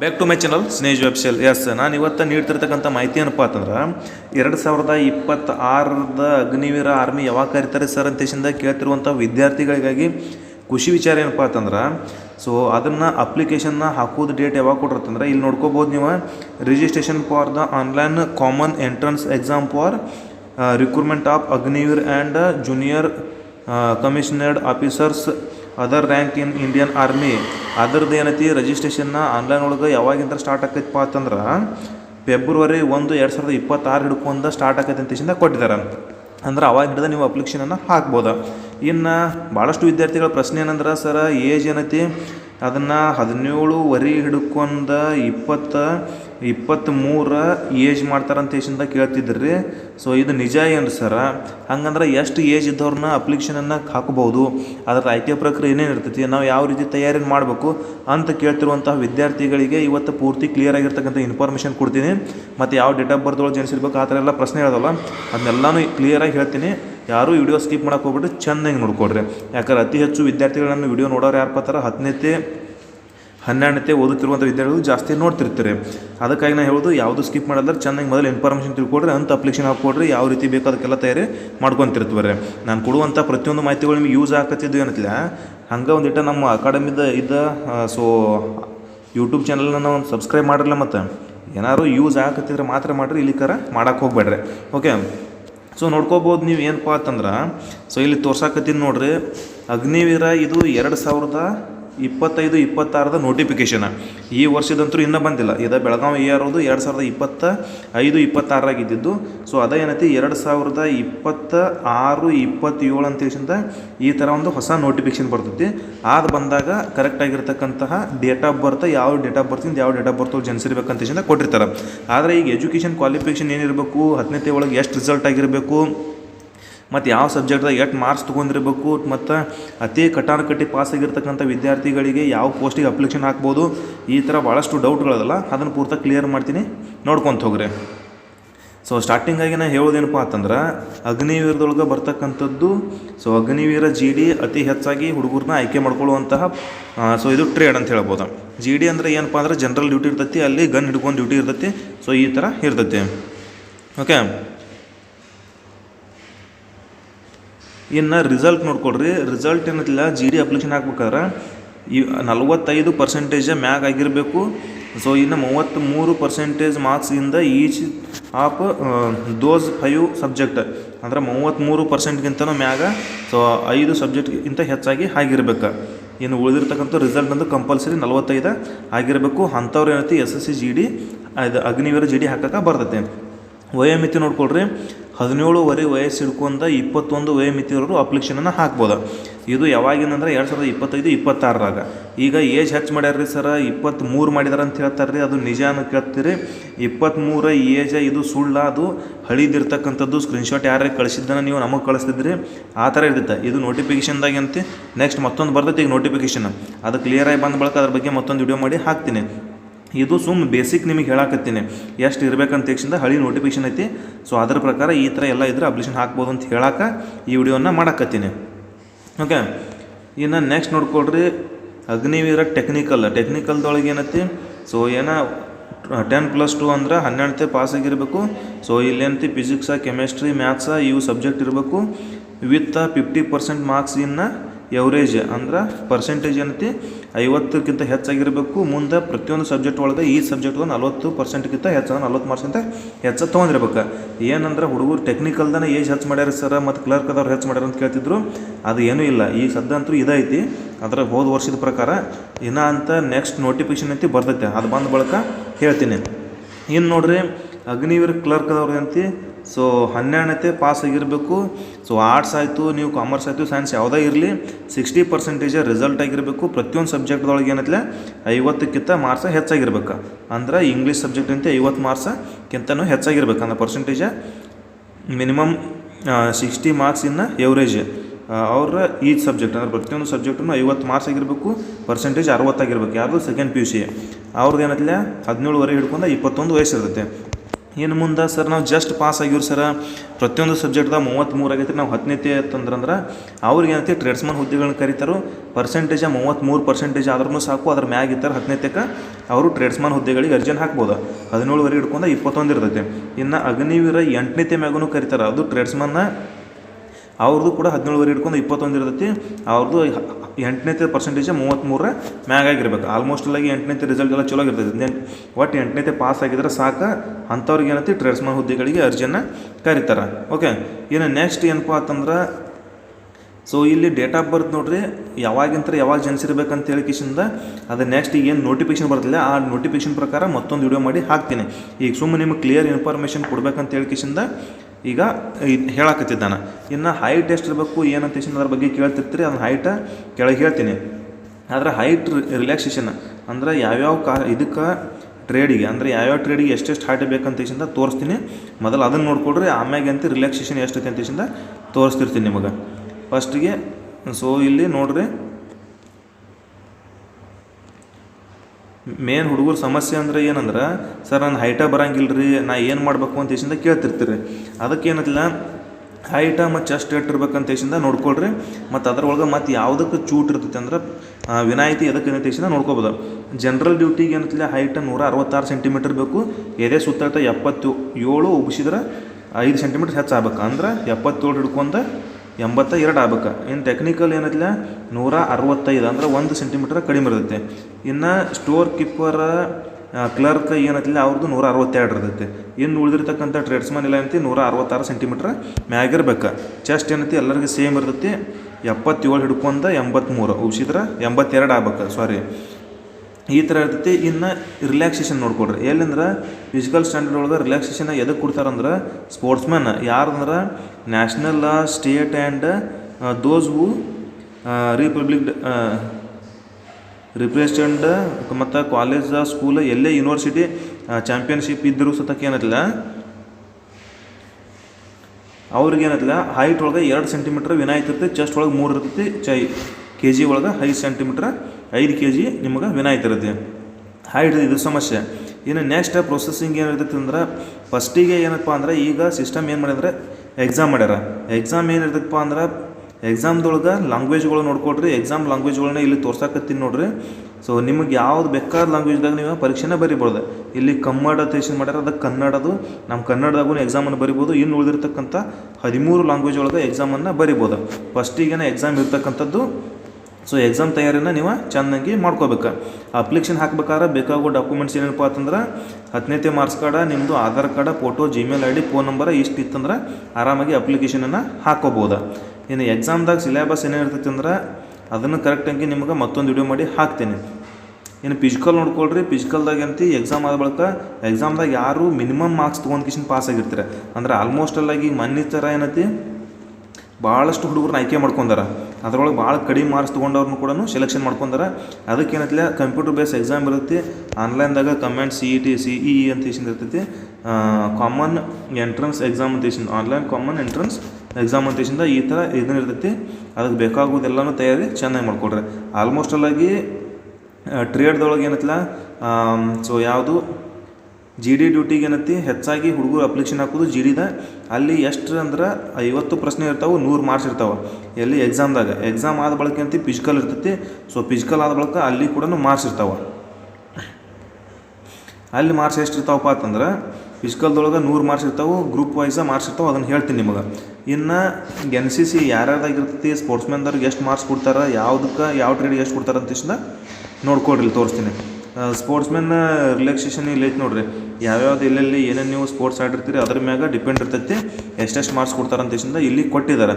Back to my channel ಸ್ನೇಜ್ ವೆಬ್ಸೆಲ್ S ನಾನು ಇವತ್ತು ನೀಡ್ತಿರ್ತಕ್ಕಂಥ ಮಾಹಿತಿ ಏನಪ್ಪ ಅಂತಂದ್ರೆ, ಎರಡು ಸಾವಿರದ ಇಪ್ಪತ್ತಾರದ ಅಗ್ನಿವೀರ ಆರ್ಮಿ ಯಾವಾಗ ಕರೀತಾರೆ ಸರ್ ಅಂತೇಶಿಂದ ಕೇಳ್ತಿರುವಂಥ ವಿದ್ಯಾರ್ಥಿಗಳಿಗಾಗಿ ಖುಷಿ ವಿಚಾರ ಏನಪ್ಪ ಅಂತಂದ್ರೆ ಸೊ ಅದನ್ನು ಅಪ್ಲಿಕೇಶನ್ನ ಹಾಕೋದು ಡೇಟ್ ಯಾವಾಗ ಕೊಟ್ಟಿರ್ತಂದ್ರೆ ಇಲ್ಲಿ ನೋಡ್ಕೋಬೋದು ನೀವು. Registration for the online common entrance exam for recruitment of Agniveer and junior commissioned officers other rank in Indian army ಅದ್ರದ್ದು ಏನೈತಿ ರಿಜಿಸ್ಟ್ರೇಷನ್ನ ಆನ್ಲೈನ್ ಒಳಗೆ ಯಾವಾಗಿಂದ ಸ್ಟಾರ್ಟ್ ಆಕೈತಿಪ್ಪ ಅಂತಂದ್ರೆ ಫೆಬ್ರವರಿ ಒಂದು, ಎರಡು ಸಾವಿರದ ಇಪ್ಪತ್ತಾರು ಹಿಡ್ಕೊಂಡು ಸ್ಟಾರ್ಟ್ ಆಕೈತೆ ಅಂತ ಕೊಟ್ಟಿದ್ದಾರೆ ಅಂದ್ರೆ ಅವಾಗ ಹಿಡಿದ ನೀವು ಅಪ್ಲಿಕೇಶನನ್ನು ಹಾಕ್ಬೋದು. ಇನ್ನು ಭಾಳಷ್ಟು ವಿದ್ಯಾರ್ಥಿಗಳ ಪ್ರಶ್ನೆ ಏನಂದ್ರೆ ಸರ ಏಜ್ ಏನೈತಿ? ಅದನ್ನು ಹದಿನೇಳುವರೆ ಹಿಡ್ಕೊಂಡು ಇಪ್ಪತ್ತ ಇಪ್ಪತ್ತ್ಮೂರ ಏಜ್ ಮಾಡ್ತಾರಂತ ಏಶಿಂದ ಕೇಳ್ತಿದ್ರು ರೀ ಸೊ ಇದು ನಿಜ ಏನು ಸರ ಹಂಗಂದ್ರೆ ಎಷ್ಟು ಏಜ್ ಇದ್ದವ್ರನ್ನ ಅಪ್ಲಿಕೇಶನನ್ನು ಹಾಕಬಹುದು. ಅದರ ಆಯ್ಕೆ ಪ್ರಕ್ರಿಯೆ ಏನೇನು ಇರ್ತೈತಿ, ನಾವು ಯಾವ ರೀತಿ ತಯಾರಿ ಮಾಡಬೇಕು ಅಂತ ಕೇಳ್ತಿರುವಂತಹ ವಿದ್ಯಾರ್ಥಿಗಳಿಗೆ ಇವತ್ತು ಪೂರ್ತಿ ಕ್ಲಿಯರ್ ಆಗಿರ್ತಕ್ಕಂಥ ಇನ್ಫಾರ್ಮೇಷನ್ ಕೊಡ್ತೀನಿ. ಮತ್ತು ಯಾವ ಡೇಟ್ ಆಫ್ ಬರ್ತ್ ಒಳಗೆ ಜನಿಸಿರ್ಬೇಕು ಆ ಥರ ಎಲ್ಲ ಪ್ರಶ್ನೆ ಹೇಳೋದಲ್ಲ ಅದನ್ನೆಲ್ಲನೂ ಕ್ಲಿಯರಾಗಿ ಹೇಳ್ತೀನಿ. ಯಾರೂ ವಿಡಿಯೋ ಸ್ಕಿಪ್ ಮಾಡಕ್ಕೆ ಹೋಗ್ಬಿಟ್ಟು ಚೆಂದಾಗಿ ನೋಡ್ಕೊಡ್ರಿ. ಯಾಕಂದ್ರೆ ಅತಿ ಹೆಚ್ಚು ವಿದ್ಯಾರ್ಥಿಗಳನ್ನು ವಿಡಿಯೋ ನೋಡೋರು ಯಾರು ಪತ್ತಾರ? ಹತ್ತನೇತೆ ಹನ್ನೆರಡನೇ ಓದುತ್ತಿರುವಂಥ ವಿದ್ಯಾರ್ಥಿಗಳು ಜಾಸ್ತಿ ನೋಡ್ತಿರ್ತಾರೆ. ಅದಕ್ಕಾಗಿ ನಾನು ಹೇಳೋದು ಯಾವುದು ಸ್ಕಿಪ್ ಮಾಡಿದ್ರೆ ಚೆನ್ನಾಗಿ ಮೊದಲು ಇನ್ಫಾರ್ಮೇಷನ್ ತಿಳ್ಕೊಡ್ರಿ ಅಂತ ಅಪ್ಲಿಕೇಶನ್ ಹಾಕ್ಕೊಡ್ರಿ, ಯಾವ ರೀತಿ ಬೇಕು ಅದಕ್ಕೆಲ್ಲ ತಯಾರಿ ಮಾಡ್ಕೊತಿರ್ತವ್ರೆ ನಾನು ಕೊಡುವಂಥ ಪ್ರತಿಯೊಂದು ಮಾಹಿತಿಗಳು ನಿಮಗೆ ಯೂಸ್ ಆಗ್ತಿದ್ದು ಏನತ್ತಿಲ್ಲ ಹಂಗೆ ಒಂದಿಟ್ಟು ನಮ್ಮ ಅಕಾಡೆಮಿದ ಇದ್ದ ಸೊ ಯೂಟ್ಯೂಬ್ ಚಾನಲ್ನ ಒಂದು ಸಬ್ಸ್ಕ್ರೈಬ್ ಮಾಡಿರಲ್ಲ ಮತ್ತು? ಏನಾದರೂ ಯೂಸ್ ಆಗತ್ತಿದ್ರೆ ಮಾತ್ರ ಮಾಡಿರಿ ಇಲ್ಲಿ ಕರ ಮಾಡಕ್ಕೆ ಹೋಗ್ಬೇಡ್ರಿ. ಓಕೆ ಸೊ ನೋಡ್ಕೋಬೋದು ನೀವು ಏನಪ್ಪ ಅಂತಂದ್ರೆ ಸೊ ಇಲ್ಲಿ ತೋರ್ಸಾಕತ್ತೀನಿ ನೋಡ್ರಿ ಅಗ್ನಿವೀರ ಇದು ಎರಡು ಸಾವಿರದ ಇಪ್ಪತ್ತೈದು ಇಪ್ಪತ್ತಾರದ ನೋಟಿಫಿಕೇಷನ್ ಈ ವರ್ಷದಂತೂ ಇನ್ನೂ ಬಂದಿಲ್ಲ. ಇದು ಬೆಳಗಾವಿ ಇರೋದು ಎರಡು ಸಾವಿರದ ಇಪ್ಪತ್ತ ಐದು ಇಪ್ಪತ್ತಾರಾಗಿದ್ದಿದ್ದು ಸೊ ಅದ ಏನೈತಿ? ಎರಡು ಸಾವಿರದ ಇಪ್ಪತ್ತ ಆರು, ಇಪ್ಪತ್ತೇಳು ಅಂತೇಳಿಂದ ಈ ಥರ ಒಂದು ಹೊಸ ನೋಟಿಫಿಕೇಶನ್ ಬರ್ತೈತಿ. ಅದು ಬಂದಾಗ ಕರೆಕ್ಟ್ ಆಗಿರ್ತಕ್ಕಂತಹ ಡೇಟ್ ಆಫ್ ಬರ್ತ್ ಯಾವ ಡೇಟ್ ಆಫ್ ಬರ್ತಿಂದ ಯಾವ ಡೇಟ್ ಆಫ್ ಬರ್ತ್ ಜನಿಸಿರ್ಬೇಕಂತ ಕೊಟ್ಟಿರ್ತಾರೆ. ಆದರೆ ಈಗ ಎಜುಕೇಷನ್ ಕ್ವಾಲಿಫಿಕೇಷನ್ ಏನಿರಬೇಕು? ಹತ್ತನೇತೆ ಒಳಗೆ ಎಷ್ಟು ರಿಸಲ್ಟ್ ಆಗಿರಬೇಕು? ಮತ್ತು ಯಾವ ಸಬ್ಜೆಕ್ಟ್ದಾಗ ಎಷ್ಟು ಮಾರ್ಕ್ಸ್ ತೊಗೊಂಡಿರ್ಬೇಕು, ಮತ್ತು ಅತಿ ಕಟ್ಟಿ ಪಾಸ್ ಆಗಿರ್ತಕ್ಕಂಥ ವಿದ್ಯಾರ್ಥಿಗಳಿಗೆ ಯಾವ ಪೋಸ್ಟಿಗೆ ಅಪ್ಲಿಕೇಶನ್ ಹಾಕ್ಬೋದು, ಈ ಥರ ಭಾಳಷ್ಟು ಡೌಟ್ಗಳದಲ್ಲ ಅದನ್ನು ಪೂರ್ತಿ ಕ್ಲಿಯರ್ ಮಾಡ್ತೀನಿ. ನೋಡ್ಕೊಂತ ಹೋಗ್ರಿ. ಸೊ ಸ್ಟಾರ್ಟಿಂಗಾಗಿ ನಾನು ಹೇಳೋದೇನಪ್ಪ ಅಂತಂದ್ರೆ, ಅಗ್ನಿವೀರದೊಳಗೆ ಬರ್ತಕ್ಕಂಥದ್ದು ಸೊ ಅಗ್ನಿವೀರ ಜಿ ಡಿ ಅತಿ ಹೆಚ್ಚಾಗಿ ಹುಡುಗರನ್ನ ಆಯ್ಕೆ ಮಾಡ್ಕೊಳ್ಳುವಂತಹ ಸೊ ಇದು ಟ್ರೇಡ್ ಅಂತ ಹೇಳ್ಬೋದು. ಜಿ ಡಿ ಅಂದರೆ ಏನಪ್ಪ ಅಂದ್ರೆ ಜನರಲ್ ಡ್ಯೂಟಿ ಇರ್ತೈತಿ, ಅಲ್ಲಿ ಗನ್ ಹಿಡ್ಕೊಂಡು ಡ್ಯೂಟಿ ಇರ್ತೈತಿ ಸೊ ಈ ಥರ ಇರ್ತೈತಿ. ಓಕೆ ಇನ್ನು ರಿಸಲ್ಟ್ ನೋಡ್ಕೊಳ್ರಿ ರಿಸಲ್ಟ್ ಏನೈತಿಲ್ಲ ಜಿ ಡಿ ಅಪ್ಲಿಕೇಶನ್ ಹಾಕ್ಬೇಕಾದ್ರೆ ಈ ನಲ್ವತ್ತೈದು ಪರ್ಸೆಂಟೇಜ್ ಮ್ಯಾಗ ಆಗಿರಬೇಕು. ಸೊ ಇನ್ನು ಮೂವತ್ತ್ಮೂರು percentage ಮಾರ್ಕ್ಸಿಂದ each of those five subject ಅಂದ್ರೆ ಮೂವತ್ತ್ಮೂರು ಪರ್ಸೆಂಟ್ಗಿಂತನೂ ಮ್ಯಾಗ ಸೊ ಐದು ಸಬ್ಜೆಕ್ಟ್ಗಿಂತ ಹೆಚ್ಚಾಗಿ ಆಗಿರ್ಬೇಕು. ಇನ್ನು ಉಳಿದಿರ್ತಕ್ಕಂಥ ರಿಸಲ್ಟ್ ಅಂದ್ರೆ ಕಂಪಲ್ಸರಿ ನಲ್ವತ್ತೈದು ಆಗಿರಬೇಕು. ಅಂಥವ್ರು ಏನೈತಿ S S C G D ಅದು ಅಗ್ನಿವೀರ ಜಿ ಡಿ ಹಾಕಕ್ಕೆ ಬರ್ತೈತೆ. ವಯೋಮಿತಿ ನೋಡ್ಕೊಳ್ರಿ. ಹದಿನೇಳುವರೆ ವಯಸ್ಸು ಹಿಡ್ಕೊಂಡ ಇಪ್ಪತ್ತೊಂದು ವಯೋಮಿತಿಯವರು ಅಪ್ಲಿಕೇಶನನ್ನು ಹಾಕ್ಬೋದು. ಇದು ಯಾವಾಗಿನಂದ್ರೆ ಎರಡು ಸಾವಿರದ ಇಪ್ಪತ್ತೈದು, ಇಪ್ಪತ್ತಾರರಾಗ. ಈಗ ಏಜ್ ಹೆಚ್ಚು ಮಾಡ್ಯಾರ್ರಿ ಸರ ಇಪ್ಪತ್ತ್ಮೂರು ಮಾಡಿದಾರೆ ಅಂತ ಹೇಳ್ತಾರೆ ರೀ ಅದು ನಿಜ ಅನ್ನೋ ಕೇಳ್ತೀರಿ. ಇಪ್ಪತ್ತ್ಮೂರ ಏಜ ಇದು ಸುಳ್ಳ, ಅದು ಹಳಿದಿರ್ತಕ್ಕಂಥದ್ದು. ಸ್ಕ್ರೀನ್ಶಾಟ್ ಯಾರೇ ಕಳಿಸಿದ್ದನ್ನು ನೀವು ನಮಗೆ ಕಳಿಸ್ತಿದ್ರಿ. ಆ ಥರ ಇರ್ತೈತೆ. ಇದು ನೋಟಿಫಿಕೇಶನ್ದಾಗ ಅಂತೆ. ನೆಕ್ಸ್ಟ್ ಮತ್ತೊಂದು ಬರ್ತೈತೆ ಈಗ ನೋಟಿಫಿಕೇಶನ್ ಅದು ಕ್ಲಿಯರಾಗಿ ಬಂದ ಬಳಿಕ ಅದ್ರ ಬಗ್ಗೆ ಮತ್ತೊಂದು ವಿಡಿಯೋ ಮಾಡಿ ಹಾಕ್ತೀನಿ. ಇದು ಸುಮ್ಮ ಬೇಸಿಕ್ ನಿಮಗೆ ಹೇಳಾಕತ್ತೀನಿ. ಎಷ್ಟು ಇರಬೇಕಂತ ತಕ್ಷಣ ಹಳಿ ನೋಟಿಫಿಕೇಶನ್ ಐತಿ. ಸೊ ಅದರ ಪ್ರಕಾರ ಈ ಥರ ಎಲ್ಲ ಇದ್ರೆ ಅಪ್ಲಿಕೇಶನ್ ಹಾಕ್ಬೋದು ಅಂತ ಹೇಳಕ್ಕೆ ಈ ವಿಡಿಯೋನ ಮಾಡಾಕತ್ತೀನಿ. ಓಕೆ ಇನ್ನು ನೆಕ್ಸ್ಟ್ ನೋಡ್ಕೊಳ್ರಿ, ಅಗ್ನಿವೀರ ಟೆಕ್ನಿಕಲ್ ಟೆಕ್ನಿಕಲ್ದೊಳಗೆ ಏನೈತಿ? ಸೊ ಏನೋ ಟೆನ್ ಪ್ಲಸ್ ಟು ಅಂದ್ರೆ ಹನ್ನೆರಡನೇ ಪಾಸ್ ಆಗಿರಬೇಕು ಸೊ ಇಲ್ಲೇನೈತಿ ಫಿಸಿಕ್ಸ ಕೆಮಿಸ್ಟ್ರಿ ಮ್ಯಾಥ್ಸ ಇವು ಸಬ್ಜೆಕ್ಟ್ ಇರಬೇಕು. ವಿತ್ ಫಿಫ್ಟಿ ಪರ್ಸೆಂಟ್ ಮಾರ್ಕ್ಸ್ ಇನ್ನು ಎವರೇಜ್ ಅಂದ್ರೆ ಪರ್ಸೆಂಟೇಜ್ ಏನೈತಿ? ಐವತ್ತಕ್ಕಿಂತ ಹೆಚ್ಚಾಗಿರಬೇಕು. ಮುಂದೆ ಪ್ರತಿಯೊಂದು ಸಬ್ಜೆಕ್ಟ್ ಒಳಗೆ ಈ ಸಬ್ಜೆಕ್ಟ್ ನಲ್ವತ್ತು ಪರ್ಸೆಂಟ್ಗಿಂತ ಹೆಚ್ಚು ನಲ್ವತ್ತು ಮಾರ್ಕ್ಸ್ಗಿಂತ ಹೆಚ್ಚು ತೊಗೊಂಡಿರ್ಬೇಕು. ಏನಂದ್ರೆ ಹುಡುಗರು ಟೆಕ್ನಿಕಲ್ದನ ಏಜ್ ಹೆಚ್ಚು ಮಾಡ್ಯಾರ ಸರ್ ಮತ್ತು ಕ್ಲರ್ಕ್ ಅದವ್ರು ಹೆಚ್ಚು ಮಾಡ್ಯಾರ ಅಂತ ಕೇಳ್ತಿದ್ರು. ಅದು ಏನೂ ಇಲ್ಲ. ಈ ಅಂತೂ ಇದೈತಿ. ಅದರ ಹೋದ ವರ್ಷದ ಪ್ರಕಾರ ಇನ್ನ ಅಂತ ನೆಕ್ಸ್ಟ್ ನೋಟಿಫಿಕೇಶನ್ ಐತಿ, ಬರ್ತೈತೆ. ಅದು ಬಂದ ಬಳಿಕ ಹೇಳ್ತೀನಿ. ಇನ್ನು ನೋಡ್ರಿ ಅಗ್ನಿವೀರ್ ಕ್ಲರ್ಕ್ ಅದವ್ರು ಅಂತಿ. ಸೊ ಹನ್ನೆರಡನೇ ಪಾಸ್ ಆಗಿರಬೇಕು. ಸೊ ಆರ್ಟ್ಸ್ ಆಯಿತು, ನೀವು ಕಾಮರ್ಸ್ ಆಯಿತು ಸೈನ್ಸ್ ಯಾವುದೇ ಇರಲಿ ಸಿಕ್ಸ್ಟಿ ಪರ್ಸೆಂಟೇಜ ರಿಸಲ್ಟ್ ಆಗಿರಬೇಕು. ಪ್ರತಿಯೊಂದು ಸಬ್ಜೆಕ್ಟ್ದೊಳಗೆ ಏನೈತಿಲ್ಲ ಐವತ್ತಕ್ಕಿಂತ ಮಾರ್ಕ್ಸ್ ಹೆಚ್ಚಾಗಿರ್ಬೇಕು. ಅಂದ್ರೆ ಇಂಗ್ಲೀಷ್ ಸಬ್ಜೆಕ್ಟ್ ಅಂತ ಐವತ್ತು ಮಾರ್ಕ್ಸ್ಕ್ಕಿಂತನೂ ಹೆಚ್ಚಾಗಿರ್ಬೇಕು. ಅಂದ್ರೆ ಪರ್ಸೆಂಟೇಜ ಮಿನಿಮಮ್ ಸಿಕ್ಸ್ಟಿ ಮಾರ್ಕ್ಸ್ ಇನ್ನು ಎವ್ರೇಜ್ ಅವ್ರ ಈಚ್ ಸಬ್ಜೆಕ್ಟ್ ಅಂದರೆ ಪ್ರತಿಯೊಂದು ಸಬ್ಜೆಕ್ಟನ್ನು ಐವತ್ತು ಮಾರ್ಕ್ಸ್ ಆಗಿರಬೇಕು. ಪರ್ಸೆಂಟೇಜ್ ಅರವತ್ತಾಗಿರ್ಬೇಕು. ಯಾರು ಸೆಕೆಂಡ್ ಪಿ ಯು ಸಿ ಅವ್ರದ್ದು ಏನೈತಿಲ್ಲ ಹದಿನೇಳುವರೆ ಹಿಡ್ಕೊಂಡು ಇಪ್ಪತ್ತೊಂದು ವಯಸ್ಸು ಇರ್ತೈತೆ. ಇನ್ನು ಮುಂದೆ ಸರ್, ನಾವು ಜಸ್ಟ್ ಪಾಸ್ ಆಗಿವ್ರಿ ಸರ. ಪ್ರತಿಯೊಂದು ಸಬ್ಜೆಕ್ಟ್ದಾಗ ಮೂವತ್ತ್ಮೂರು ಆಗೈತೆ ನಾವು ಹತ್ತನೇತಿ ಅಂತಂದ್ರೆ ಅವ್ರಿಗೆ ಏನೈತಿ ಟ್ರೇಡ್ಸ್ಮನ್ ಹುದ್ದೆಗಳನ್ನ ಕರೀತಾರೋ. ಪರ್ಸೆಂಟೇಜ ಮೂವತ್ತ್ಮೂರು ಪರ್ಸೆಂಟೇಜ್ ಆದ್ರೂ ಸಾಕು, ಅದ್ರ ಮ್ಯಾಗ ಇರ್ತಾರೆ ಹತ್ತನೇತಕ್ಕೆ ಅವರು ಟ್ರೇಡ್ಸ್ಮನ್ ಹುದ್ದೆಗಳಿಗೆ ಅರ್ಜಿನ ಹಾಕ್ಬೋದು. ಹದಿನೇಳುವರೆ ಹಿಡ್ಕೊಂಡು ಇಪ್ಪತ್ತೊಂದು ಇರ್ತೈತೆ. ಇನ್ನು ಅಗ್ನಿವೀರ ಎಂಟನೇತೆ ಮ್ಯಾಗೂ ಕರೀತಾರೆ. ಅದು ಟ್ರೇಡ್ಸ್ಮನ್ನ ಅವ್ರದ್ದು ಕೂಡ ಹದಿನೇಳುವರೆ ಹಿಡ್ಕೊಂಡು ಇಪ್ಪತ್ತೊಂದು ಇರ್ತೈತಿ. ಅವ್ರದ್ದು ಎಂಟನೇತೆ ಪರ್ಸೆಂಟೇಜ್ ಮೂವತ್ತ್ಮೂರ ಮ್ಯಾಗ ಆಗಿರ್ಬೇಕು. ಆಲ್ಮೋಸ್ಟ್ ಆಗಿ ಎಂಟನೇತಿ ರಿಸಲ್ಟ್ ಎಲ್ಲ ಚಲೋ ಆಗಿರ್ತೈತಿ. ಒಟ್ಟು ಎಂಟನೇತೆ ಪಾಸ್ ಆಗಿದ್ರೆ ಸಾಕು. ಅಂಥವ್ರಿಗೆ ಏನೈತಿ? ಟ್ರೇಡ್ಸ್ಮನ್ ಹುದ್ದೆಗಳಿಗೆ ಅರ್ಜಿಯನ್ನು ಕರೀತಾರೆ. ಓಕೆ ಇನ್ನು ನೆಕ್ಸ್ಟ್ ಏನಪ್ಪ ಅಂತಂದ್ರೆ ಸೊ ಇಲ್ಲಿ ಡೇಟ್ ಆಫ್ ಬರ್ತ್ ನೋಡ್ರಿ. ಯಾವಾಗಿಂತ ಯಾವಾಗ ಜನಿಸಿರ್ಬೇಕಂತ ಹೇಳಿ ಕಿಶಿಂದ, ಅದು ನೆಕ್ಸ್ಟ್ ಏನು ನೋಟಿಫಿಕೇಶನ್ ಬರ್ತಿಲ್ಲ ಆ ನೋಟಿಫಿಕೇಶನ್ ಪ್ರಕಾರ ಮತ್ತೊಂದು ವಿಡಿಯೋ ಮಾಡಿ ಹಾಕ್ತೀನಿ. ಈಗ ಸುಮ್ಮನೆ ನಿಮಗೆ ಕ್ಲಿಯರ್ ಇನ್ಫಾರ್ಮೇಷನ್ ಕೊಡ್ಬೇಕಂತ ಈಗ ಹೇಳಕತ್ತಿದ್ದಾನೆ. ಇನ್ನು ಹೈಟ್ ಎಷ್ಟು ಇರಬೇಕು ಏನಂತ ಅದ್ರ ಬಗ್ಗೆ ಕೇಳ್ತಿರ್ತೀರಿ, ಅದನ್ನ ಹೈಟ ಕೆಳಗೆ ಹೇಳ್ತೀನಿ. ಆದರೆ ಹೈಟ್ ರಿಲ್ಯಾಕ್ಸೇಷನ್ ಅಂದ್ರೆ ಯಾವ್ಯಾವ ಕಾ, ಇದಕ್ಕೆ ಟ್ರೇಡಿಗೆ ಅಂದರೆ ಯಾವ್ಯಾವ ಟ್ರೇಡಿಗೆ ಎಷ್ಟೆಷ್ಟು ಹೈಟ್ ಬೇಕಂತ ತೋರಿಸ್ತೀನಿ. ಮೊದಲು ಅದನ್ನು ನೋಡ್ಕೊಡ್ರಿ ಆಮ್ಯಾಗೆ ಅಂತ ರಿಲ್ಯಾಕ್ಸೇಷನ್ ಎಷ್ಟೈತೆ ಅಂತ ತೋರಿಸ್ತಿರ್ತೀನಿ ನಿಮಗೆ. ಫಸ್ಟಿಗೆ ಸೊ ಇಲ್ಲಿ ನೋಡ್ರಿ ಮೇನ್ ಹುಡುಗರ ಸಮಸ್ಯೆ ಅಂದ್ರೆ ಏನಂದ್ರೆ, ಸರ್ ನನ್ನ ಹೈಟ ಬರಂಗಿಲ್ಲ ರೀ ನಾ ಏನು ಮಾಡಬೇಕು? ಅಂತ ಹೇಳಿಂದ ಕೇಳ್ತಿರ್ತೀರಿ. ಅದಕ್ಕೆ ಏನತ್ತಿಲ್ಲ ಹೈಟ ಮತ್ತು ಚೆಸ್ಟ್ ಏಟ್ ಇರ್ಬೇಕಂತ ಹೇಸಿಂದ ನೋಡ್ಕೊಳ್ರಿ. ಮತ್ತು ಅದ್ರೊಳಗೆ ಮತ್ತು ಯಾವುದಕ್ಕೆ ಚೂಟ್ ಇರ್ತೈತೆ ಅಂದ್ರೆ ವಿನಾಯಿತಿ ಎದಕ್ಕೆ ಏನಂತ ಹೇಸಿಂದ ನೋಡ್ಕೋಬೋದು. ಜನರಲ್ ಡ್ಯೂಟಿಗೆ ಏನತ್ತಿಲ್ಲ ಹೈಟ ನೂರ ಅರವತ್ತಾರು ಸೆಂಟಿಮೀಟರ್ ಬೇಕು. ಎದೆ ಸುತ್ತಾಟ ಎಪ್ಪತ್ತು, ಏಳು ಉಬ್ಬಿಸಿದ್ರೆ ಐದು ಸೆಂಟಿಮೀಟರ್ ಹೆಚ್ಚಾಗಬೇಕು. ಅಂದ್ರೆ ಎಪ್ಪತ್ತೇಳು ಹಿಡ್ಕೊಂಡು ಎಂಬತ್ತ ಎರಡು ಆಗ್ಬೇಕು ಇನ್ನು ಟೆಕ್ನಿಕಲ್ ಏನೈತಿಲ್ಲ ನೂರ ಅರವತ್ತೈದು ಅಂದ್ರೆ ಒಂದು ಸೆಂಟಿಮೀಟ್ರ್ ಕಡಿಮೆ ಇರ್ತೈತೆ. ಇನ್ನು ಸ್ಟೋರ್ ಕೀಪರ್ ಕ್ಲರ್ಕ್ ಏನೈತಿಲ್ಲ ಅವ್ರದ್ದು ನೂರ ಅರವತ್ತೆರಡು ಇರ್ತೈತೆ. ಇನ್ನು ಉಳಿದಿರ್ತಕ್ಕಂಥ ಟ್ರೇಡ್ಸ್ಮನ್ ಇಲ್ಲ ಅಂತಿ ನೂರ ಅರವತ್ತಾರು ಸೆಂಟಿಮೀಟ್ರ್ ಮ್ಯಾಗಿರ್ಬೇಕು ಚೆಸ್ಟ್ ಏನೈತಿ ಎಲ್ಲರಿಗೂ ಸೇಮ್ ಇರ್ತೈತಿ. ಎಪ್ಪತ್ತೇಳು ಹಿಡ್ಕೊಂಡು ಎಂಬತ್ತ್ಮೂರು ಉಸಿದ್ರೆ ಎಂಬತ್ತೆರಡು ಆಗ್ಬೇಕು ಸಾರಿ ಈ ಥರ ಇರ್ತೈತಿ, ಇನ್ನು ರಿಲ್ಯಾಕ್ಸೇಷನ್ ನೋಡ್ಕೊಡ್ರಿ ಎಲ್ಲಿಂದ್ರೆ ಫಿಸಿಕಲ್ ಸ್ಟ್ಯಾಂಡರ್ಡ್ ಒಳಗೆ ರಿಲ್ಯಾಕ್ಸೇಷನ್ ಎದಕ್ಕೆ ಕೊಡ್ತಾರಂದ್ರೆ ಸ್ಪೋರ್ಟ್ಸ್ಮನ್ ಯಾರಂದ್ರೆ national state and those who republic represent ಮತ್ತು ಕಾಲೇಜ್ ಸ್ಕೂಲ್ ಎಲ್ಲೇ ಯೂನಿವರ್ಸಿಟಿ ಚಾಂಪಿಯನ್ಶಿಪ್ ಇದ್ದರೂ ಸತಕ್ಕೆ ಏನದಿಲ್ಲ ಅವ್ರಿಗೆ ಏನದಿಲ್ಲ ಹೈಟ್ ಒಳಗೆ ಎರಡು ಸೆಂಟಿಮೀಟ್ರ್ ವಿನಾಯಿತಿ ಇರ್ತೈತಿ ಚೆಸ್ಟ್ ಒಳಗೆ ಮೂರು ಇರ್ತೈತಿ, ಚೈ ಕೆ ಜಿ ಒಳಗೆ ಐದು ಸೆಂಟಿಮೀಟ್ರ್ ಐದು ಕೆ ಜಿ ನಿಮಗೆ ವಿನಾಯಿತಿ ಇರುತ್ತೆ. ಇದು ಸಮಸ್ಯೆ. ಇನ್ನು ನೆಕ್ಸ್ಟ್ ಪ್ರೊಸೆಸಿಂಗ್ ಏನಿರ್ತೈತೆ ಅಂದ್ರೆ ಫಸ್ಟಿಗೆ ಏನಪ್ಪ ಅಂದ್ರೆ, ಈಗ ಸಿಸ್ಟಮ್ ಏನು ಮಾಡಿದ್ರೆ ಎಕ್ಸಾಮ್ ಮಾಡ್ಯಾರ. ಎಕ್ಸಾಮ್ ಏನಿರ್ತೈತಪ್ಪ ಅಂದ್ರೆ ಎಕ್ಸಾಮ್ದೊಳಗೆ ಲ್ಯಾಂಗ್ವೇಜ್ಗಳು ನೋಡ್ಕೊಡ್ರಿ ಎಕ್ಸಾಮ್ ಲ್ಯಾಂಗ್ವೇಜ್ಗಳನ್ನ ಇಲ್ಲಿ ತೋರ್ಸಾಕತ್ತೀನಿ ನೋಡ್ರಿ. ಸೊ ನಿಮಗೆ ಯಾವ್ದು ಬೇಕಾದ ಲ್ಯಾಂಗ್ವೇಜ್ದಾಗ ನೀವು ಪರೀಕ್ಷೆನ ಬರಿಬೋದು. ಇಲ್ಲಿ ಕನ್ನಡ ತೇಷನ್ ಮಾಡ್ಯಾರ ಅದಕ್ಕೆ ಕನ್ನಡದು. ನಮ್ಮ ಕನ್ನಡದಾಗೂ ಎಕ್ಸಾಮನ್ನು ಬರಿಬೋದು. ಇನ್ನು ಉಳಿದಿರ್ತಕ್ಕಂಥ ಹದಿಮೂರು ಲ್ಯಾಂಗ್ವೇಜ್ ಒಳಗೆ ಎಕ್ಸಾಮನ್ನು ಬರಿಬೋದು. ಫಸ್ಟಿಗೆ ಎಕ್ಸಾಮ್ ಇರ್ತಕ್ಕಂಥದ್ದು ಸೊ ಎಕ್ಸಾಮ್ ತಯಾರಿನ ನೀವು ಚೆನ್ನಾಗಿ ಮಾಡ್ಕೋಬೇಕು. ಅಪ್ಲಿಕೇಶನ್ ಹಾಕ್ಬೇಕಾದ್ರೆ ಬೇಕಾಗೋ ಡಾಕ್ಯುಮೆಂಟ್ಸ್ ಏನೇನಪ್ಪ ಅಂತಂದ್ರೆ ಹತ್ತನೇತೆ ಮಾರ್ಕ್ಸ್ ಕಾರ್ಡ ನಿಮ್ಮದು Aadhaar card photo Gmail I D phone number ಇಷ್ಟು ಇತ್ತಂದ್ರೆ ಆರಾಮಾಗಿ ಅಪ್ಲಿಕೇಶನನ್ನು ಹಾಕೋಬೋದು. ಇನ್ನು ಎಕ್ಸಾಮ್ದಾಗ ಸಿಲೆಬಸ್ ಏನೇನು ಇರ್ತೈತೆ ಅಂದ್ರೆ ಅದನ್ನು ಕರೆಕ್ಟಾಗಿ ನಿಮ್ಗೆ ಮತ್ತೊಂದು ವಿಡಿಯೋ ಮಾಡಿ ಹಾಕ್ತೀನಿ. ಇನ್ನು ಫಿಸಿಕಲ್ ನೋಡ್ಕೊಳ್ರಿ. ಫಿಸಿಕಲ್ದಾಗ ಅಂತಿ ಎಕ್ಸಾಮ್ ಆದ ಬಳಿಕ ಎಕ್ಸಾಮ್ದಾಗ ಯಾರು ಮಿನಿಮಮ್ ಮಾರ್ಕ್ಸ್ ತೊಗೊಂಡು ಕಿಶನ್ ಪಾಸ್ ಆಗಿರ್ತಾರೆ. ಅಂದ್ರೆ ಆಲ್ಮೋಸ್ಟ್ ಅಲ್ಲಾಗಿ ಮನ್ನಿ ಥರ ಏನೈತಿ? ಭಾಳಷ್ಟು ಹುಡುಗರನ್ನ ಆಯ್ಕೆ ಮಾಡ್ಕೊಂಡಾರ. ಅದ್ರೊಳಗೆ ಭಾಳ ಕಡಿಮೆ ಮಾರ್ಕ್ಸ್ ತೊಗೊಂಡವ್ರನ್ನ ಕೂಡ ಸೆಲೆಕ್ಷನ್ ಮಾಡ್ಕೊಂಡಾರ. ಅದಕ್ಕೆ ಏನೈತಿಲ್ಲ ಕಂಪ್ಯೂಟರ್ ಬೇಸ್ ಎಕ್ಸಾಮ್ ಇರುತ್ತೆ. ಆನ್ಲೈನ್ದಾಗ comment C E T C E E ಅಂತ ಇರ್ತೈತಿ. ಕಾಮನ್ ಎಂಟ್ರೆನ್ಸ್ ಎಕ್ಸಾಮ್ ಅಂತ ಹೇಸಿಂದ ಆನ್ಲೈನ್ ಕಾಮನ್ ಎಂಟ್ರೆನ್ಸ್ ಎಕ್ಸಾಮ್ ಅಂತ ಹೇಸಿಂದ ಈ ಥರ ಇದನ್ನು ಇರ್ತೈತಿ. ಅದಕ್ಕೆ ಬೇಕಾಗೋದೆಲ್ಲನೂ ತಯಾರಿ ಚೆನ್ನಾಗಿ ಮಾಡ್ಕೊಡ್ರಿ. ಆಲ್ಮೋಸ್ಟ್ ಅಲ್ಲಾಗಿ ಟ್ರೇಡ್ದೊಳಗೆ ಏನೈತಿಲ್ಲ ಸೊ ಯಾವುದು ಜಿ ಡಿ ಡ್ಯೂಟಿಗೆ ಏನೈತಿ ಹೆಚ್ಚಾಗಿ ಹುಡುಗರು ಅಪ್ಲಿಕೇಶನ್ ಹಾಕೋದು ಜಿ ಡಿದ ಅಲ್ಲಿ ಎಷ್ಟು ಅಂದ್ರೆ ಐವತ್ತು ಪ್ರಶ್ನೆ ಇರ್ತಾವೆ, ನೂರು ಮಾರ್ಕ್ಸ್ ಇರ್ತಾವೆ. ಎಲ್ಲಿ ಎಕ್ಸಾಮ್ದಾಗ ಎಕ್ಸಾಮ್ ಆದ ಬಳಿಕ ಅಂತ ಫಿಸಿಕಲ್ ಇರ್ತೈತಿ. ಸೊ ಫಿಸಿಕಲ್ ಆದ ಬಳಿಕ ಅಲ್ಲಿ ಕೂಡ ಮಾರ್ಕ್ಸ್ ಇರ್ತಾವೆ. ಅಲ್ಲಿ ಮಾರ್ಕ್ಸ್ ಎಷ್ಟು ಇರ್ತಾವಪ್ಪ ಅಂತಂದ್ರೆ ಫಿಸಿಕಲ್ದೊಳಗೆ ನೂರು ಮಾರ್ಕ್ಸ್ ಇರ್ತಾವೆ ಗ್ರೂಪ್ ವೈಸ ಮಾರ್ಕ್ಸ್ ಇರ್ತಾವೆ, ಅದನ್ನು ಹೇಳ್ತೀನಿ ನಿಮಗೆ. ಇನ್ನು ಎನ್ ಸಿ ಸಿ ಯಾರ್ಯಾರ್ದಾಗಿರ್ತೈತಿ ಸ್ಪೋರ್ಟ್ಸ್ ಮ್ಯಾನ್ದವ್ರಿಗೆ ಎಷ್ಟು ಮಾರ್ಕ್ಸ್ ಕೊಡ್ತಾರೆ? ಯಾವುದಕ್ಕೆ, ಯಾವ ಟ್ರೇಡಿಗೆ ಎಷ್ಟು ಕೊಡ್ತಾರೆ ಅಂತ ಇಷ್ಟ ನೋಡ್ಕೊಡ್ರಿ ಇಲ್ಲಿ ತೋರಿಸ್ತೀನಿ ಸ್ಪೋರ್ಟ್ಸ್ಮೆನ್ ರಿಲ್ಯಾಕ್ಸೇಷನ್ ಇಲ್ಲಿ ಐತೆ ನೋಡ್ರಿ. ಯಾವ್ಯಾವ್ದು ಎಲ್ಲೆಲ್ಲಿ ಏನೇನು ನೀವು ಸ್ಪೋರ್ಟ್ಸ್ ಆಡಿರ್ತೀರಿ ಅದ್ರ ಮ್ಯಾಗ ಡಿಪೆಂಡ್ ಇರ್ತೈತಿ. ಎಷ್ಟೆಷ್ಟು ಮಾರ್ಕ್ಸ್ ಕೊಡ್ತಾರೆ ಅಂತ ಇಷ್ಟ ಇಲ್ಲಿ ಕೊಟ್ಟಿದ್ದಾರೆ.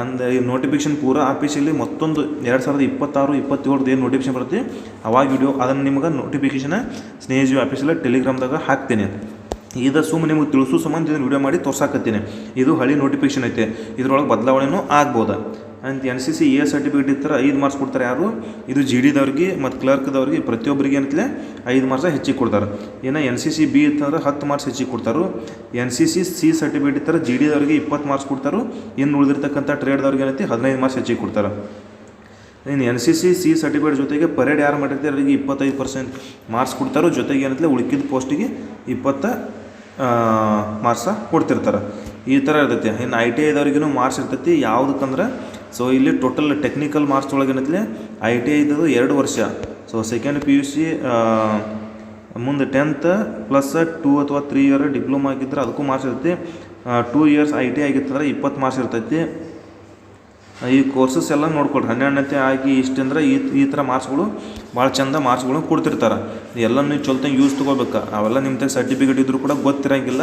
ಅಂದ್, ಈ ನೋಟಿಫಿಕೇಶನ್ ಪೂರ ಆಫೀಸಲ್ಲಿ ಮತ್ತೊಂದು ಎರಡು ಸಾವಿರದ ಇಪ್ಪತ್ತಾರು ಇಪ್ಪತ್ತೇಳರದ್ದು ಏನು ನೋಟಿಫಿಕೇಶನ್ ಬರುತ್ತೆ, ಅವಾಗ ವಿಡಿಯೋ ಅದನ್ನು ನಿಮ್ಗೆ ನೋಟಿಫಿಕೇಶನ್ ಸ್ನೇಹಿ ಆಫೀಸಲ್ಲಿ ಟೆಲಿಗ್ರಾಮ್ದಾಗ ಹಾಕ್ತೀನಿ. ಇದು ಸುಮ್ಮನೆ ನಿಮಗೆ ತಿಳಿಸು ಸಂಬಂಧ ಇದನ್ನು ವಿಡಿಯೋ ಮಾಡಿ ತೋರ್ಸಾಕತ್ತೀನಿ. ಇದು ಹಳಿ ನೋಟಿಫಿಕೇಶನ್ ಐತೆ. ಇದರೊಳಗೆ ಬದಲಾವಣೆನೂ ಆಗ್ಬೋದು. ಅಂತ N C C A certificate ಇರ್ತಾರೆ ಐದು ಮಾರ್ಕ್ಸ್ ಕೊಡ್ತಾರೆ ಯಾರು? ಇದು ಜಿ ಡಿದವ್ರಿಗೆ ಮತ್ತು ಕ್ಲರ್ಕ್ದವ್ರಿಗೆ ಪ್ರತಿಯೊಬ್ಬರಿಗೆ ಅಂತಲೇ ಐದು ಮಾರ್ಕ್ಸ್ ಹೆಚ್ಚಿಗೆ ಕೊಡ್ತಾರೆ. ಏನ ಎನ್ ಸಿ ಸಿ ಬಿ ಇತ್ತಂದ್ರೆ ಹತ್ತು ಮಾರ್ಕ್ಸ್ ಹೆಚ್ಚಿಗೆ ಕೊಡ್ತಾರೆ. N C C C certificate ಇರ್ತಾರೆ ಜಿ ಡಿದವ್ರಿಗೆ ಇಪ್ಪತ್ತು ಮಾರ್ಕ್ಸ್ ಕೊಡ್ತಾರೆ. ಇನ್ನು ಉಳಿದಿರ್ತಕ್ಕಂಥ ಟ್ರೇಡ್ದವ್ರಿಗೆ ಏನೈತಿ? ಹದಿನೈದು ಮಾರ್ಕ್ಸ್ ಹೆಚ್ಚಿಗೆ ಕೊಡ್ತಾರೆ. ಇನ್ನು N C C C certificate ಜೊತೆಗೆ ಪರೇಡ್ ಯಾರು ಮಾಡಿರ್ತಾರೆ ಅವರಿಗೆ ಇಪ್ಪತ್ತೈದು ಪರ್ಸೆಂಟ್ ಮಾರ್ಕ್ಸ್ ಕೊಡ್ತಾರೋ. ಜೊತೆಗೆ ಏನಂತಲೇ ಉಳಿಕಿದ ಪೋಸ್ಟಿಗೆ ಇಪ್ಪತ್ತ ಮಾರ್ಕ್ಸ ಕೊಡ್ತಿರ್ತಾರೆ. ಈ ಥರ ಇರ್ತೈತಿ. ಇನ್ನು ಐ ಟಿ ಐದವ್ರಿಗೂ ಮಾರ್ಕ್ಸ್ ಇರ್ತೈತಿ. ಯಾವುದಕ್ಕಂದ್ರೆ ಸೊ ಇಲ್ಲಿ ಟೋಟಲ್ ಟೆಕ್ನಿಕಲ್ ಮಾರ್ಕ್ಸ್ ಒಳಗೇನೈತಿ ಐ ಟಿ ಐದು ಎರಡು ವರ್ಷ. So second P U C ಮುಂದೆ ಟೆಂತ್ ಪ್ಲಸ್ ಟೂ ಅಥವಾ ತ್ರೀ ಇಯರ್ ಡಿಪ್ಲೊಮಾ ಆಗಿದ್ರೆ ಅದಕ್ಕೂ ಮಾರ್ಕ್ಸ್ ಇರ್ತೈತಿ. ಟೂ ಇಯರ್ಸ್ ಐ ಟಿ ಆಗಿತ್ತಂದ್ರೆ ಇಪ್ಪತ್ತು ಮಾರ್ಕ್ಸ್ ಇರ್ತೈತಿ. ಈ ಕೋರ್ಸಸ್ ಎಲ್ಲ ನೋಡ್ಕೊಳ್ರಿ. ಹನ್ನೆರಡನೇ ಆಗಿ ಇಷ್ಟು ಅಂದ್ರೆ ಈ ಈ ಥರ ಮಾರ್ಕ್ಸ್ಗಳು ಭಾಳ ಚಂದ ಮಾರ್ಕ್ಸ್ಗಳು ಕೊಡ್ತಿರ್ತಾರೆ. ಎಲ್ಲ ನೀವು ಚೊಲ್ತಂಗೆ ಯೂಸ್ ತೊಗೋಬೇಕು. ಅವೆಲ್ಲ ನಿಮ್ಮ ತಗ ಸರ್ಟಿಫಿಕೇಟ್ ಇದ್ರೂ ಕೂಡ ಗೊತ್ತಿರಂಗಿಲ್ಲ.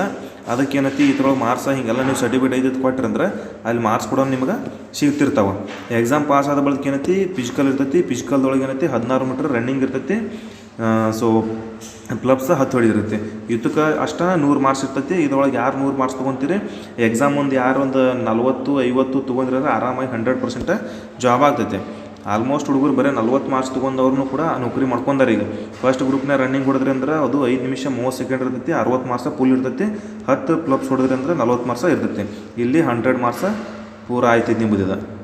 ಅದಕ್ಕೆ ಏನೈತಿ ಇದ್ರೊಳಗೆ ಮಾರ್ಕ್ಸ ಹಿಂಗೆಲ್ಲ ನೀವು ಸರ್ಟಿಫಿಕೇಟ್ ಐದು ಕೊಟ್ರಂದ್ರೆ ಅಲ್ಲಿ ಮಾರ್ಕ್ಸ್ ಕೂಡ ನಿಮ್ಗೆ ಸಿಗ್ತಿರ್ತಾವೆ. ಎಕ್ಸಾಮ್ ಪಾಸ್ ಆದ ಬಳಿಕ ಏನೈತಿ? ಫಿಸಿಕಲ್ ಇರ್ತೈತಿ. ಫಿಸಿಕಲ್ದೊಳಗೆ ಏನೈತಿ? ಹದಿನಾರು ಮೀಟ್ರ್ ರನ್ನಿಂಗ್ ಇರ್ತೈತಿ. ಸೊ ಪ್ಲಬ್ಸ್ ಹತ್ತು ಹೊಡಿದಿರುತ್ತೆ ಇದಕ್ಕೆ ಅಷ್ಟೇ ನೂರು ಮಾರ್ಕ್ಸ್ ಇರ್ತೈತಿ. ಇದ್ರೊಳಗೆ ಯಾರು ನೂರು ಮಾರ್ಕ್ಸ್ ತೊಗೊತೀರಿ? ಎಕ್ಸಾಮ್ ಒಂದು ಯಾರು ಒಂದು ನಲ್ವತ್ತು, ಐವತ್ತು ತೊಗೊಂಡ್ರೆ ಆರಾಮಾಗಿ ಹಂಡ್ರೆಡ್ ಪರ್ಸೆಂಟ್ ಜಾಬ್ ಆಗ್ತೈತೆ. ಆಲ್ಮೋಸ್ಟ್ ಹುಡುಗರು ಬರೀ ನಲ್ವತ್ತು ಮಾರ್ಕ್ಸ್ ತೊಗೊಂಡವ್ರು ಕೂಡ ನೌಕರಿ ಮಾಡ್ಕೊಂಡಾರ ಈಗ. ಫಸ್ಟ್ ಗ್ರೂಪ್ನ ರನ್ನಿಂಗ್ ಹೊಡೆದ್ರೆ ಅಂದ್ರೆ ಅದು ಐದು ನಿಮಿಷ ಮೂವತ್ತು ಸೆಕೆಂಡ್ ಇರ್ತೈತಿ, ಅರವತ್ತು ಮಾರ್ಕ್ಸ ಫುಲ್ ಇರ್ತೈತಿ. ಹತ್ತು ಪ್ಲಬ್ಸ್ ಹೊಡೆದ್ರೆ ಅಂದ್ರೆ ನಲ್ವತ್ತು ಮಾರ್ಕ್ಸ ಇರ್ತೈತಿ. ಇಲ್ಲಿ ಹಂಡ್ರೆಡ್ ಮಾರ್ಕ್ಸ ಪೂರ ಆಯ್ತೈತಿ ನಿಂಬುದಿದೆ.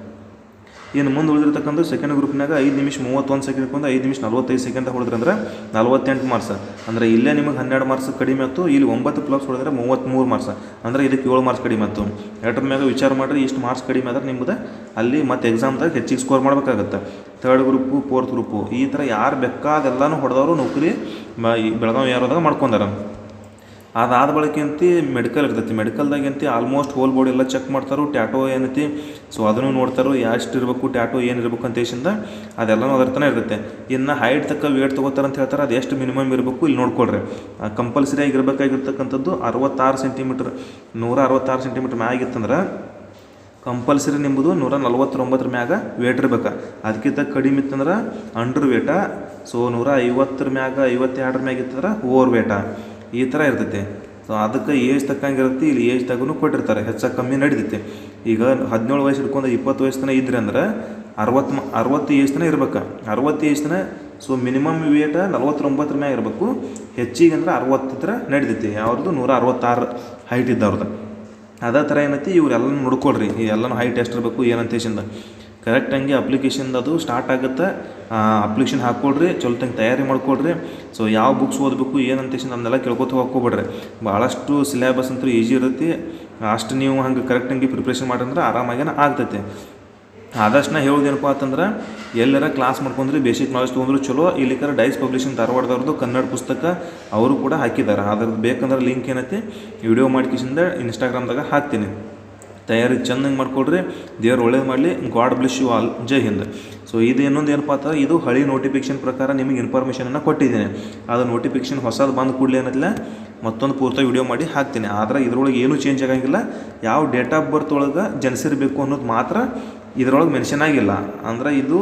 ಇನ್ನು ಮುಂದೆ ಉಳಿದಿರ್ತಕ್ಕಂಥ ಸೆಕೆಂಡ್ ಗ್ರೂಪ್ನಾಗ ಐದು ನಿಮಿಷ ಮೂವತ್ತೊಂದು ಸೆಕೆಂಡ್ ಕೊಂದು ಐದು ನಿಮಿಷ ನಲ್ವತ್ತೈದು ಸೆಕೆಂಡ್ ಹೊಡೆದ್ರೆ ಅಂದ್ರೆ ನಲ್ವತ್ತೆಂಟು ಮಾರ್ಕ್ಸ್ ಅಂದರೆ ಇಲ್ಲೇ ನಿಮಗೆ ಹನ್ನೆರಡು ಮಾರ್ಕ್ಸ್ ಕಡಿಮೆ ಆಯ್ತು, ಇಲ್ಲಿ ಒಂಬತ್ತು ಪ್ಲಸ್ ಹೊಡೆದ್ರೆ ಮೂವತ್ತ್ಮೂರು ಮಾರ್ಕ್ಸ್ ಅಂದರೆ ಇದಕ್ಕೆ ಏಳು ಮಾರ್ಕ್ಸ್ ಕಡಿಮೆ ಆಯ್ತು. ಎರಡರ ಮ್ಯಾಗ ವಿಚಾರ ಮಾಡಿರಿ, ಇಷ್ಟು ಮಾರ್ಕ್ಸ್ ಕಡಿಮೆ ಆದ್ರೆ ನಿಮ್ಮದು ಅಲ್ಲಿ ಮತ್ತು ಎಕ್ಸಾಮ್ದಾಗ ಹೆಚ್ಚಿಗೆ ಸ್ಕೋರ್ ಮಾಡಬೇಕಾಗತ್ತೆ. ಥರ್ಡ್ ಗ್ರೂಪು ಫೋರ್ತ್ ಗ್ರೂಪು ಈ ಥರ ಯಾರು ಬೇಕಾದೆಲ್ಲನೂ ಹೊಡೆದವರು ನೌಕರಿ ಬೆಳಗಾವಿ ಯಾರೋದಾಗ ಮಾಡ್ಕೊಂಡಾರ. ಅದಾದ ಬಳಿಕ ಅಂತಿ ಮೆಡಿಕಲ್ ಇರ್ತೈತಿ. ಮೆಡಿಕಲ್ದಾಗ ಅಂತಿ ಆಲ್ಮೋಸ್ಟ್ ಹೋಲ್ ಬಾಡಿ ಎಲ್ಲ ಚೆಕ್ ಮಾಡ್ತಾರೋ ಟ್ಯಾಟೋ ಏನೈತಿ. ಸೊ ಅದನ್ನು ನೋಡ್ತಾರೆ, ಎಷ್ಟು ಇರಬೇಕು ಟ್ಯಾಟೋ ಏನು ಇರಬೇಕು ಅಂತ ಅದೆಲ್ಲನೂ ಅದ್ರ ತನಕ ಇರ್ತೈತೆ. ಇನ್ನು ಹೈಟ್ ತಕ್ಕ ವೇಟ್ ತೊಗೋತಾರೆ ಅಂತ ಹೇಳ್ತಾರೆ, ಅದು ಎಷ್ಟು ಮಿನಿಮಮ್ ಇರಬೇಕು, ಇಲ್ಲಿ ನೋಡ್ಕೊಳ್ರಿ. ಕಂಪಲ್ಸರಿ ಆಗಿರಬೇಕಾಗಿರ್ತಕ್ಕಂಥದ್ದು ಅರವತ್ತಾರು ಸೆಂಟಿಮೀಟ್ರ್ ನೂರ ಅರವತ್ತಾರು ಸೆಂಟಿಮೀಟ್ರ್ ಮ್ಯಾಗಿತ್ತಂದ್ರೆ ಕಂಪಲ್ಸರಿ ನಿಂಬುದು ನೂರ ನಲ್ವತ್ತೊಂಬತ್ತರ ಮ್ಯಾಗ ವೇಟ್ ಇರ್ಬೇಕು. ಅದಕ್ಕಿಂತ ಕಡಿಮೆ ಇತ್ತಂದ್ರೆ ಅಂಡರ್ ವೇಟ ಸೊ ನೂರ ಐವತ್ತರ ಮ್ಯಾಗ, ಐವತ್ತೆರಡರ ಮ್ಯಾಗ ಇತ್ತಂದ್ರೆ ಓವರ್ ವೇಟ ಈ ಥರ ಇರ್ತೈತೆ. ಸೊ ಅದಕ್ಕೆ ಏಜ್ ತಕ್ಕಂಗಿರುತ್ತೆ ಇಲ್ಲಿ ಏಜ್ ತಗೂ ಕೊಟ್ಟಿರ್ತಾರೆ. ಹೆಚ್ಚು ಕಮ್ಮಿ ನಡೀತೈತೆ. ಈಗ ಹದಿನೇಳು ವಯಸ್ಸು ಹಿಡ್ಕೊಂಡು ಇಪ್ಪತ್ತು ವಯಸ್ಸು ತನಕ ಇದ್ರಿ ಅಂದ್ರೆ ಅರವತ್ತು ಅರವತ್ತು ಏಜ್ ತನಕ ಇರ್ಬೇಕು. ಅರವತ್ತು ಏಜ್ ತನಕ ಸೊ ಮಿನಿಮಮ್ ವೇಟ ನಲ್ವತ್ತೊಂಬತ್ತರ ಮ್ಯಾಗ ಇರಬೇಕು. ಹೆಚ್ಚಿಗೆ ಅಂದ್ರೆ ಅರವತ್ತಿದ್ರ ನಡೀತೈತಿ. ಅವ್ರದ್ದು ನೂರ ಅರವತ್ತಾರು ಹೈಟ್ ಇದ್ದವ್ರದ್ದು. ಅದೇ ಥರ ಏನೈತಿ? ಇವರೆಲ್ಲ ನೋಡ್ಕೊಳ್ರಿ. ಈ ಎಲ್ಲನೂ ಹೈಟ್ ಎಷ್ಟು ಇರಬೇಕು ಏನಂತ ಹೇಸಿಂದ ಕರೆಕ್ಟ್ ಹಂಗೆ ಅಪ್ಲಿಕೇಶನ್ ಅದು ಸ್ಟಾರ್ಟ್ ಆಗುತ್ತೆ. ಅಪ್ಲಿಕೇಶನ್ ಹಾಕ್ಕೊಡ್ರಿ ಚಲೋತಂಗೆ ತಯಾರಿ ಮಾಡ್ಕೊಳ್ರಿ ಸೊ ಯಾವ ಬುಕ್ಸ್ ಓದಬೇಕು ಏನಂತ ನಮ್ಮನ್ನೆಲ್ಲ ಕೇಳ್ಕೊತ ಹೋಗ್ಕೊಬೇಡ್ರಿ. ಭಾಳಷ್ಟು ಸಿಲೆಬಸ್ ಅಂತೂ ಈಜಿ ಇರುತ್ತೆ. ಅಷ್ಟು ನೀವು ಹಂಗೆ ಕರೆಕ್ಟ್ ಹಂಗೆ ಪ್ರಿಪ್ರೇಷನ್ ಮಾಡಿದ್ರೆ ಆರಾಮಾಗೇನ ಆಗ್ತೈತೆ. ಆದಷ್ಟು ನಾ ಹೇಳೋದೇನಪ್ಪ ಅಂತಂದ್ರೆ, ಎಲ್ಲರ ಕ್ಲಾಸ್ ಮಾಡ್ಕೊಂಡ್ರಿ ಬೇಸಿಕ್ ನಾಲೆಜ್ ತೊಗೊಂಡ್ರು ಚಲೋ. ಇಲ್ಲಿಕರ ಡೈಸ್ ಪಬ್ಲಿಷಿಂಗ್ ಧಾರವಾಡದವ್ರದ್ದು ಕನ್ನಡ ಪುಸ್ತಕ ಅವರು ಕೂಡ ಹಾಕಿದ್ದಾರೆ ಅದ್ರದ್ದು ಬೇಕಂದ್ರೆ ಲಿಂಕ್ ಏನೈತಿ ವಿಡಿಯೋ ಮಾಡ್ಕಿಸಿಂದ ಇನ್ಸ್ಟಾಗ್ರಾಮ್ದಾಗ ಹಾಕ್ತೀನಿ. ತಯಾರಿ ಚೆನ್ನಾಗಿ ಮಾಡ್ಕೊಡ್ರಿ ದೇವ್ರು ಒಳ್ಳೇದು ಮಾಡಲಿ, ಗಾಡ್ ಬ್ಲೆಸ್ ಯು ಆಲ್. ಜೈ ಹಿಂದ್. ಸೊ ಇದು ಇನ್ನೊಂದು ಏನಪ್ಪ ಅಂದ್ರೆ, ಇದು ಹಳಿ ನೋಟಿಫಿಕೇಶನ್ ಪ್ರಕಾರ ನಿಮಗೆ ಇನ್ಫಾರ್ಮೇಷನನ್ನು ಕೊಟ್ಟಿದ್ದೀನಿ. ಅದು ನೋಟಿಫಿಕೇಶನ್ ಹೊಸದು ಬಂದ ಕೂಡಲೇ ಏನತ್ತಿಲ್ಲ ಮತ್ತೊಂದು ಪೂರ್ತಿ ವಿಡಿಯೋ ಮಾಡಿ ಹಾಕ್ತೀನಿ. ಆದರೆ ಇದರೊಳಗೆ ಏನೂ ಚೇಂಜ್ ಆಗಂಗಿಲ್ಲ. ಯಾವ ಡೇಟ್ ಆಫ್ ಬರ್ತ್ ಒಳಗೆ ಜನಿಸಿರಬೇಕು ಅನ್ನೋದು ಮಾತ್ರ ಇದರೊಳಗೆ ಮೆನ್ಷನ್ ಆಗಿಲ್ಲ. ಅಂದ್ರೆ ಇದು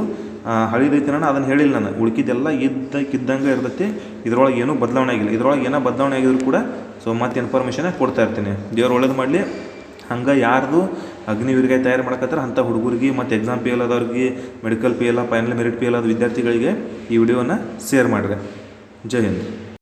ಹಳಿದೈತಿ ನಾನು ಅದನ್ನು ಹೇಳಿಲ್ಲ ನಾನು. ಉಳ್ಕಿದ್ದೆಲ್ಲ ಇದ್ದಕ್ಕಿದ್ದಂಗೆ ಇರ್ತೈತಿ. ಇದರೊಳಗೆ ಏನೂ ಬದಲಾವಣೆ ಆಗಿಲ್ಲ. ಇದ್ರೊಳಗೆ ಏನೋ ಬದಲಾವಣೆ ಆಗಿದ್ರು ಕೂಡ ಸೊ ಮತ್ತೆ ಇನ್ಫಾರ್ಮೇಷನ್ ಕೊಡ್ತಾ ಇರ್ತೀನಿ. ದೇವ್ರು ಒಳ್ಳೇದು ಮಾಡಲಿ. ಹಂಗೆ ಯಾರ್ದು ಅಗ್ನಿವೀರ್ಗಾಯಿ ತಯಾರು ಮಾಡಕತ್ತಾರ ಅಂಥ ಹುಡುಗರಿಗೆ ಮತ್ತು exam P L ಆದವ್ರಿಗೆ medical P L final merit P L ಆದ ವಿದ್ಯಾರ್ಥಿಗಳಿಗೆ ಈ ವಿಡಿಯೋನ ಶೇರ್ ಮಾಡಿರಿ. ಜೈ ಹಿಂದ್.